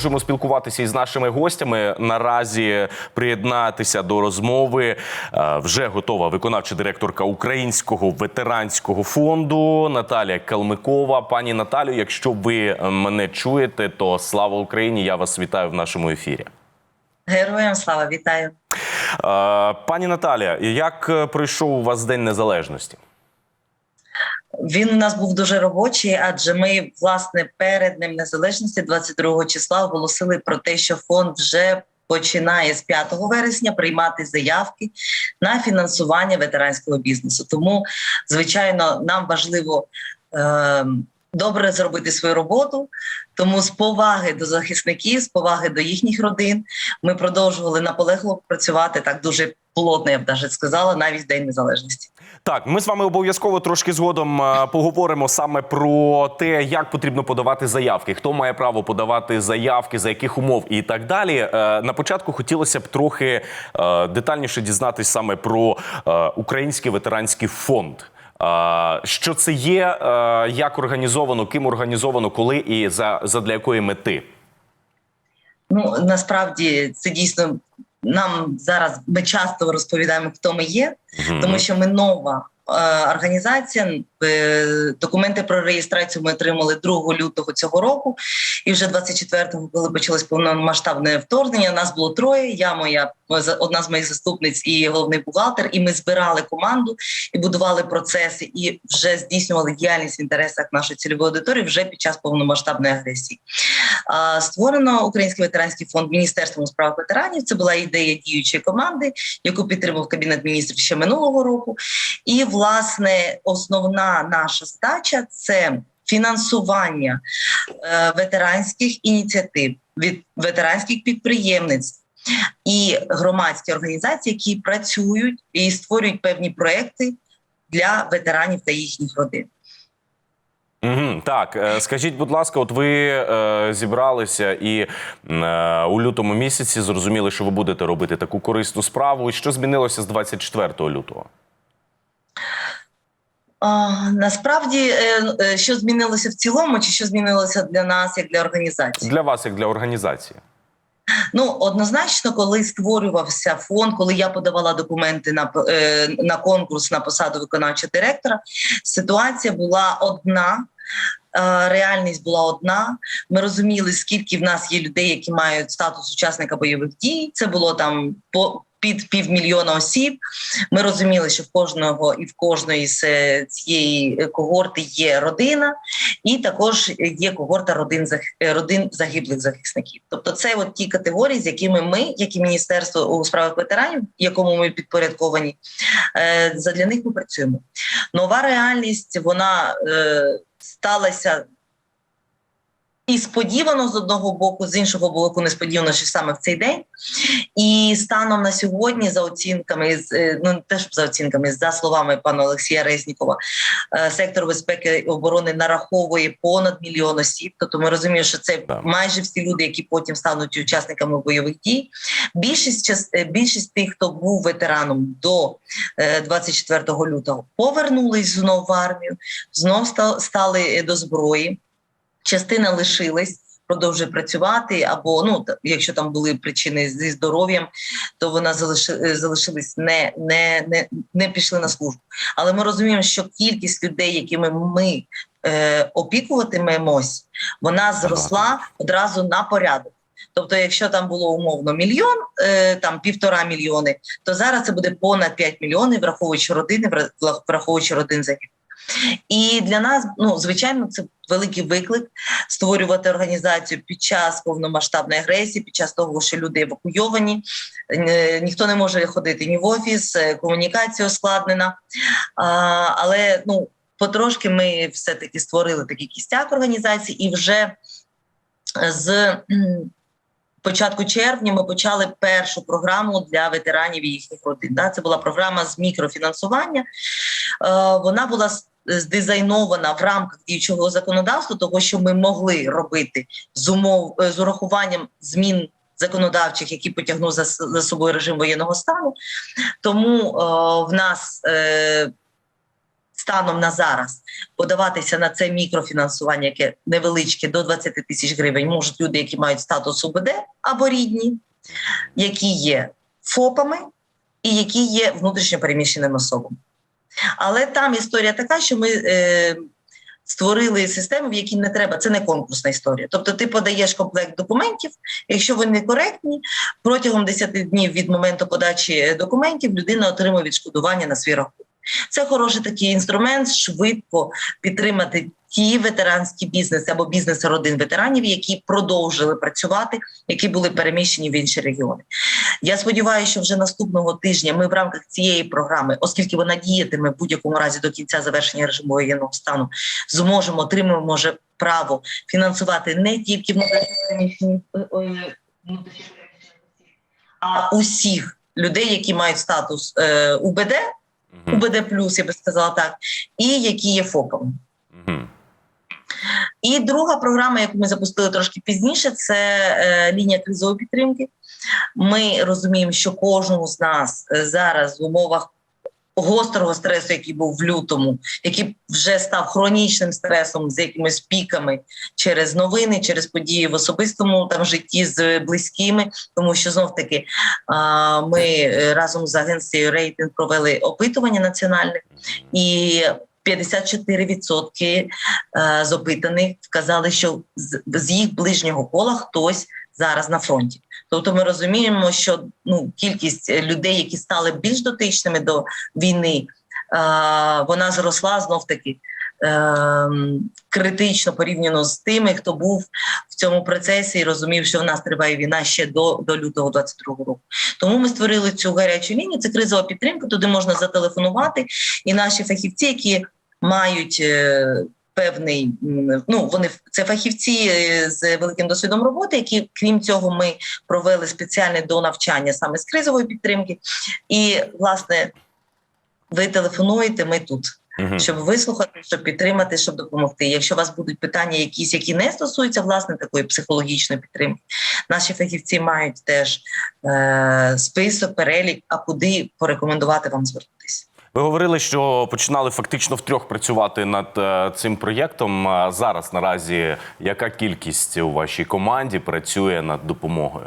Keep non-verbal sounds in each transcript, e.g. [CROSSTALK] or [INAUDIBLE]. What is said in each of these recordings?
продовжуємо спілкуватися із нашими гостями. Наразі приєднатися до розмови е, вже готова виконавча директорка Українського ветеранського фонду Наталія Калмикова. Пані Наталю, якщо ви е, мене чуєте, то слава Україні! Я вас вітаю в нашому ефірі. Героям слава вітаю. Е, Пані Наталія, як пройшов у вас День Незалежності? Він у нас був дуже робочий, адже ми власне перед Днем Незалежності, 22 числа, оголосили про те, що фонд вже починає з 5 вересня приймати заявки на фінансування ветеранського бізнесу. Тому, звичайно, нам важливо. Е- Добре зробити свою роботу, тому з поваги до захисників, з поваги до їхніх родин, ми продовжували наполегливо працювати так дуже плотно, я б навіть сказала, навіть в День Незалежності. Так, ми з вами обов'язково трошки згодом е, поговоримо саме про те, як потрібно подавати заявки, хто має право подавати заявки, за яких умов і так далі. Е, На початку хотілося б трохи е, детальніше дізнатись саме про Український ветеранський фонд. Що це є, як організовано, ким організовано, коли і за, задля якої мети? Ну насправді це дійсно нам зараз ми часто розповідаємо, хто ми є, тому що ми нова е, організація. Е, Документи про реєстрацію ми отримали 2 лютого цього року, і вже 24-го, коли почалось повномасштабне вторгнення, нас було троє. Я моя одна з моїх заступниць і головний бухгалтер. І ми збирали команду і будували процеси, і вже здійснювали діяльність в інтересах нашої цільової аудиторії вже під час повномасштабної агресії. Створено Український ветеранський фонд Міністерством у справах ветеранів. Це була ідея діючої команди, яку підтримав кабінет міністрів ще минулого року. І власне основна наша задача це фінансування е, ветеранських ініціатив від ветеранських підприємництв. І громадські організації, які працюють і створюють певні проекти для ветеранів та їхніх родин. Угу, так, е, скажіть, будь ласка, от ви е, зібралися і е, у лютому місяці зрозуміли, що ви будете робити таку корисну справу. І що змінилося з 24 лютого? А, насправді, е, е, що змінилося в цілому, чи що змінилося для нас, як для організації? Для вас, як для організації? Ну однозначно, коли створювався фонд, коли я подавала документи на е, на конкурс на посаду виконавчого директора, ситуація була одна. е, Реальність була одна. Ми розуміли, скільки в нас є людей, які мають статус учасника бойових дій. Це було там по під півмільйона осіб. Ми розуміли, що в кожного і в кожної з е, цієї когорти є родина, і також є когорта родин родин загиблих захисників. Тобто, це от ті категорії, з якими ми, як і міністерство у справах ветеранів, якому ми підпорядковані, е, задля них ми працюємо. Нова реальність вона е, сталася. І сподівано з одного боку, з іншого боку, несподівано, що саме в цей день. І станом на сьогодні, за оцінками, е, ну теж за оцінками, за словами пана Олексія Резнікова, е, сектор безпеки і оборони нараховує понад мільйон осіб. Тобто ми розуміємо, що це майже всі люди, які потім стануть учасниками бойових дій. Більшість час- е, більшість тих, хто був ветераном до е, 24 лютого, повернулись знов в армію, знов стали до зброї. Частина лишилась. Продовжує працювати, або ну якщо там були причини зі здоров'ям, то вона залиши, е, залишились не, не, не, не пішли на службу. Але ми розуміємо, що кількість людей, якими ми е, опікуватимемось, вона зросла одразу на порядок. Тобто, якщо там було умовно мільйон, е, там півтора мільйони, то зараз це буде понад 5 мільйонів, враховуючи родини, враховуючи родин загиблих. І для нас, ну звичайно, це великий виклик створювати організацію під час повномасштабної агресії, під час того, що люди евакуйовані, ніхто не може ходити ні в офіс, е, комунікація ускладнена. Але ну потрошки ми все таки створили такий кістяк організації, і вже з початку червня ми почали першу програму для ветеранів і їхніх родин. Це була програма з мікрофінансування. Е, вона була здизайнована в рамках діючого законодавства, того, що ми могли робити з умов е, з урахуванням змін. Законодавчих, які потягнув за, за собою режим воєнного стану, тому е, в нас е, станом на зараз подаватися на це мікрофінансування, яке невеличке до 20 тисяч гривень, можуть люди, які мають статус УБД або рідні, які є ФОПами і які є внутрішньо переміщеними особами. Але там історія така, що ми е, створили систему, в якій не треба, це не конкурсна історія. Тобто ти подаєш комплект документів, якщо вони коректні, протягом 10 днів від моменту подачі е, документів людина отримує відшкодування на свій рахунок. Це хороший такий інструмент, швидко підтримати ті ветеранські бізнеси або бізнеси родин ветеранів, які продовжили працювати, які були переміщені в інші регіони. Я сподіваюся, що вже наступного тижня ми в рамках цієї програми, оскільки вона діятиме в будь-якому разі до кінця завершення режиму воєнного стану, зможемо отримаємо може право фінансувати не тільки е, е, осіб, а усіх людей, які мають статус е, УБД, Мгм. УБД плюс, я би сказала так, і які є ФОПом. Угу. І друга програма, яку ми запустили трошки пізніше, це е, лінія кризової підтримки. Ми розуміємо, що кожному з нас е, зараз в умовах гострого стресу, який був в лютому, який вже став хронічним стресом з якимись піками через новини, через події в особистому там житті з близькими, тому що знов таки ми е, разом з агенцією рейтинг провели опитування національне і 54% е, з опитаних вказали, що з їх ближнього кола хтось зараз на фронті. Тобто ми розуміємо, що ну кількість е, людей, які стали більш дотичними до війни, е, вона зросла знов таки. е, Критично порівняно з тими, хто був в цьому процесі і розумів, що в нас триває війна ще до, до лютого 22 року. Тому ми створили цю гарячу лінію. Це кризова підтримка. Туди можна зателефонувати, і наші фахівці, які мають е, певний ну вони це фахівці е, з великим досвідом роботи, які крім цього, ми провели спеціальне до навчання саме з кризової підтримки. І власне ви телефонуєте, ми тут. Мгм. Щоб вислухати, щоб підтримати, щоб допомогти. Якщо у вас будуть питання, якісь, які не стосуються власне такої психологічної підтримки, наші фахівці мають теж е- список, перелік, а куди порекомендувати вам звернутися. Ви говорили, що починали фактично втрьох працювати над е, цим проєктом. Зараз наразі яка кількість у вашій команді працює над допомогою?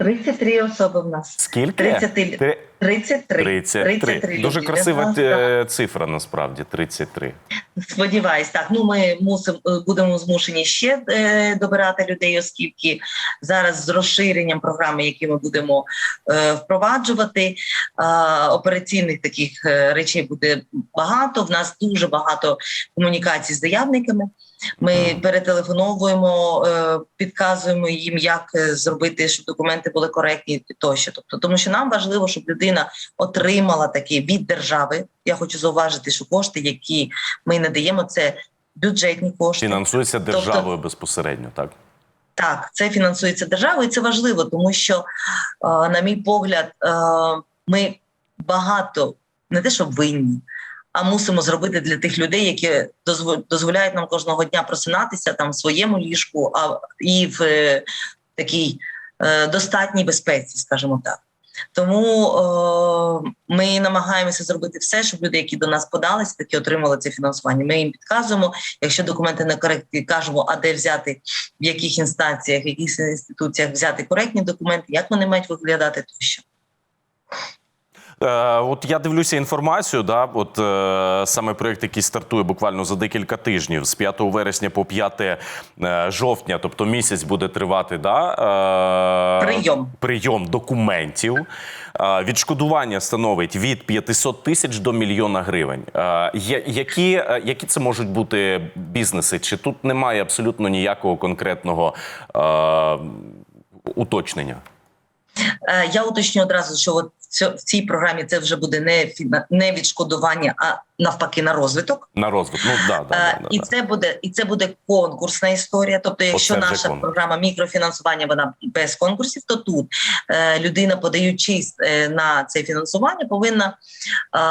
33 особи в нас. Скільки? 30 Три- 33. 33. Дуже красива е, цифра, насправді 33. Сподіваюсь, так. Ну ми мусимо будемо змушені ще е, добирати людей, оскільки зараз з розширенням програми, які ми будемо е, впроваджувати, е, операційних таких е, речей буде багато. В нас дуже багато комунікацій з заявниками. Ми перетелефоновуємо, е, підказуємо їм, як е, зробити, щоб документи були коректні тощо. Тобто, тому що нам важливо, щоб людина отримала такі від держави. Я хочу зауважити, що кошти, які ми надаємо, це бюджетні кошти. Фінансується Тобто державою безпосередньо, так? Так, це фінансується державою, і це важливо, тому що, е, на мій погляд, ми багато не те, що винні, а мусимо зробити для тих людей, які дозво- дозволяють нам кожного дня просинатися там в своєму ліжку, а і в е, такій е, достатній безпеці, скажімо так. Тому е, ми намагаємося зробити все, щоб люди, які до нас подалися, таки отримали це фінансування. Ми їм підказуємо. Якщо документи не коректні, кажемо, а де взяти, в яких інстанціях, в яких інституціях взяти коректні документи, як вони мають виглядати тощо. Е, от я дивлюся інформацію. Да, от е, саме проєкт, який стартує буквально за декілька тижнів, з 5 вересня по 5 е, жовтня, тобто місяць буде тривати. Да, е, Прийом. прийом документів. Е, Відшкодування становить від 500 тисяч до мільйона гривень. Е, Які, е, які це можуть бути бізнеси? Чи тут немає абсолютно ніякого конкретного е, уточнення? Я уточню одразу, що от в цій програмі це вже буде не не відшкодування, а навпаки на розвиток. На розвиток? Ну да, да, Е, да, да, і да. це буде і це буде конкурсна історія. Тобто, якщо Оце наша програма мікрофінансування вона без конкурсів, то тут е, людина, подаючись е, на це фінансування, повинна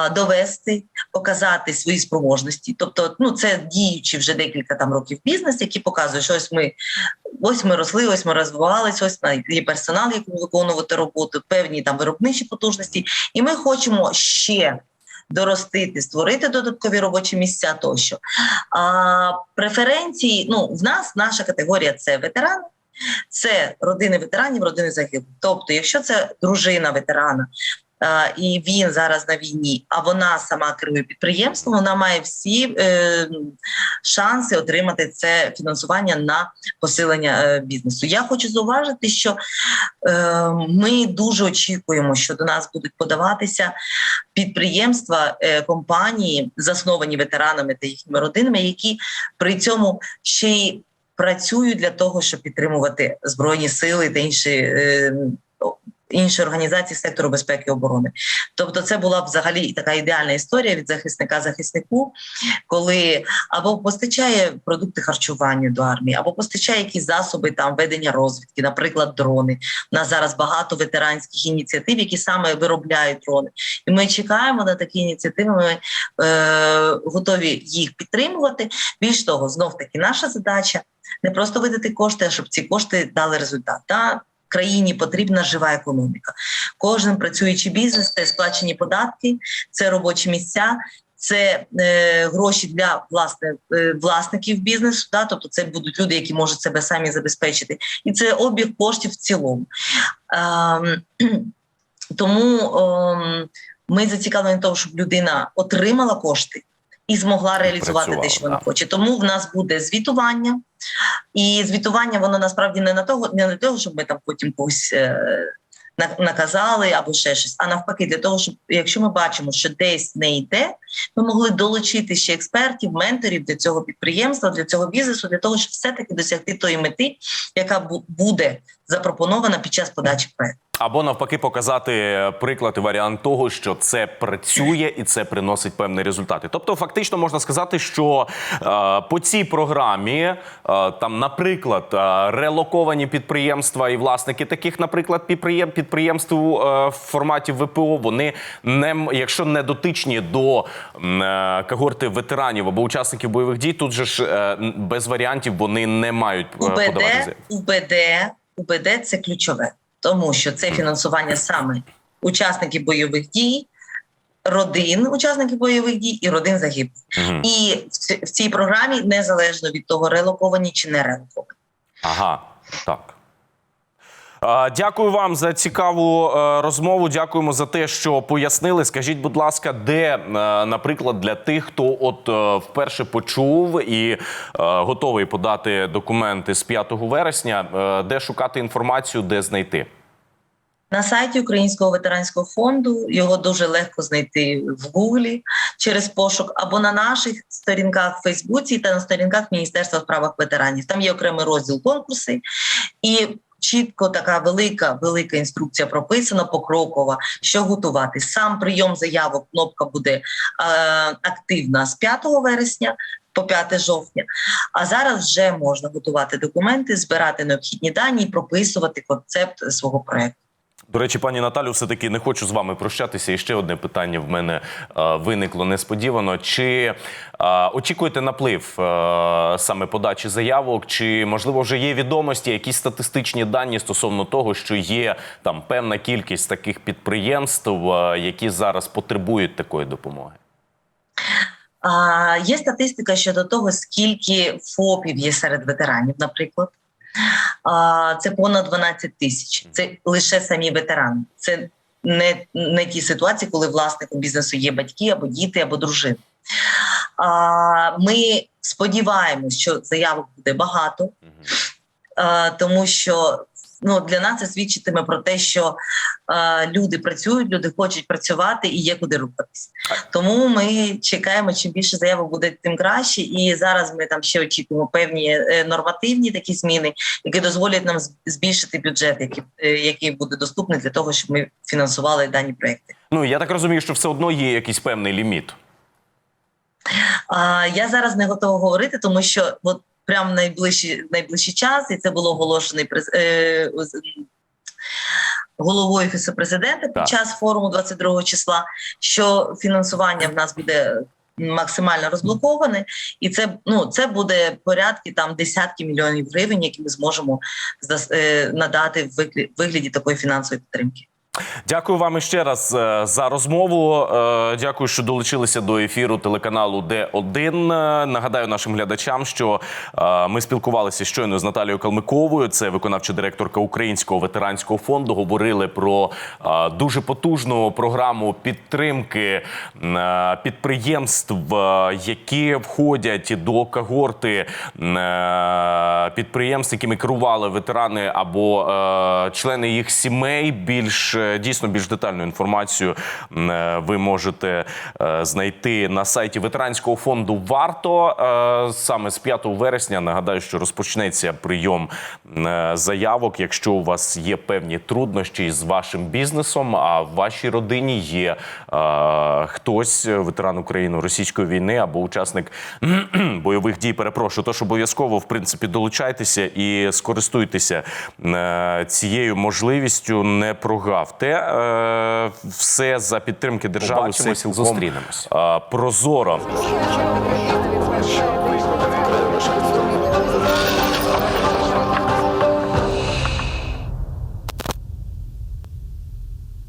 е, довести, показати свої спроможності. Тобто, ну це діючи вже декілька там років бізнес, який показує, що ось ми. Ось ми росли, ось ми розвивалися, ось на- є персонал, якому виконувати роботу, певні там виробничі потужності, і ми хочемо ще доростити, створити додаткові робочі місця тощо. А преференції, ну в нас наша категорія це ветерани. Це родини ветеранів, родини загиблих. Тобто, якщо це дружина ветерана, і він зараз на війні, а вона сама керує підприємством, вона має всі е, шанси отримати це фінансування на посилення е, бізнесу. Я хочу зауважити, що е, ми дуже очікуємо, що до нас будуть подаватися підприємства, компанії, засновані ветеранами та їхніми родинами, які при цьому ще й працюють для того, щоб підтримувати збройні сили та інші. Інші організації сектору безпеки і оборони, тобто, це була взагалі така ідеальна історія від захисника захиснику, коли або постачає продукти харчування до армії, або постачає якісь засоби там ведення розвідки, наприклад, дрони. У нас зараз багато ветеранських ініціатив, які саме виробляють дрони, і ми чекаємо на такі ініціативи. Ми е, готові їх підтримувати. Більш того, знов таки наша задача не просто видати кошти, а щоб ці кошти дали результат. Та країні потрібна жива економіка. Кожен працюючий бізнес, це сплачені податки, це робочі місця. Це е, гроші для власне е, власників бізнесу, да, тобто це будуть люди, які можуть себе самі забезпечити, і це обіг коштів в цілому. Ем, [CLEARS THROAT] тому ем, ми зацікавлені в тому, щоб людина отримала кошти і змогла реалізувати те, що вона да. хоче. Тому в нас буде звітування, і звітування воно насправді не на того, не на того, щоб ми там потім когось е, наказали або ще щось, а навпаки, для того, щоб якщо ми бачимо, що десь не йде, ми могли долучити ще експертів, менторів для цього підприємства, для цього бізнесу, для того, щоб все-таки досягти тої мети, яка буде запропонована під час подачі проекту. Або навпаки показати приклад і варіант того, що це працює і це приносить певні результати. Тобто, фактично можна сказати, що е, по цій програмі е, там, наприклад, е, релоковані підприємства і власники таких, наприклад, підприєм, підприємств е, в форматі ВПО, вони не якщо не дотичні до е, когорти ветеранів або учасників бойових дій, тут же ж е, без варіантів вони не мають е, УБД, подавати. УБД, УБД це ключове, тому що це фінансування саме учасників бойових дій, родин учасників бойових дій і родин загиблих. угу. І в ці- в цій програмі незалежно від того, релоковані чи не релоковані. Ага, так. Дякую вам за цікаву е, розмову. Дякуємо за те, що пояснили. Скажіть, будь ласка, де, е, наприклад, для тих, хто от е, вперше почув і готовий подати документи з 5 вересня, де шукати інформацію, де знайти? На сайті Українського ветеранського фонду його дуже легко знайти в Гуглі через пошук або на наших сторінках в Фейсбуці та на сторінках Міністерства в справах ветеранів. Там є окремий розділ конкурси і. Чітко така велика, велика інструкція прописана покрокова, що готувати. Сам прийом заявок кнопка буде е, активна з 5 вересня по 5 жовтня. А зараз вже можна готувати документи, збирати необхідні дані і прописувати концепт свого проекту. До речі, пані Наталю, все таки не хочу з вами прощатися. І ще одне питання в мене е, виникло несподівано. Чи е, очікуєте наплив е, саме подачі заявок? Чи можливо вже є відомості, якісь статистичні дані стосовно того, що є там певна кількість таких підприємств, е, які зараз потребують такої допомоги? А, є статистика щодо того, скільки ФОПів є серед ветеранів, наприклад. А, це понад 12 тисяч. Це лише самі ветерани. Це не, не ті ситуації, коли власнику бізнесу є батьки або діти, або дружини. А, ми сподіваємось, що заявок буде багато, а, тому що ну, для нас це свідчитиме про те, що е, люди працюють, люди хочуть працювати і є куди рухатись. Тому ми чекаємо, чим більше заявок буде, тим краще. І зараз ми там ще очікуємо певні е, нормативні такі зміни, які дозволять нам збільшити бюджет, який, е, який буде доступний для того, щоб ми фінансували дані проекти. Ну я так розумію, що все одно є якийсь певний ліміт. Я зараз не готова говорити, тому що от прямо найближчий найближчий час, і це було оголошений през, е, головою офісу президента під час форуму 22 числа, що фінансування в нас буде максимально розблоковане, і це ну це буде порядки там десятки мільйонів гривень, які ми зможемо е, надати в вигляді такої фінансової підтримки. Дякую вам іще раз е, за розмову. Е, Дякую, що долучилися до ефіру телеканалу Д1. Е, Нагадаю нашим глядачам, що ми спілкувалися щойно з Наталією Калмиковою. Це виконавча директорка Українського ветеранського фонду. Говорили про дуже потужну програму підтримки підприємств, які входять до когорти підприємств, якими керували ветерани або члени їх сімей. Більш дійсно більш детальну інформацію е, ви можете е, знайти на сайті ветеранського фонду. Варто Е, саме з 5 вересня. Нагадаю, що розпочнеться прийом заявок. Якщо у вас є певні труднощі з вашим бізнесом, а в вашій родині є хтось, ветеран України російської війни або учасник [CLEARS THROAT] бойових дій. Перепрошую, тож обов'язково в принципі долучайтеся і скористуйтеся цією можливістю. Не прогавте Е, все за підтримки держави. Побачимось, зустрінемось. е, прозоро.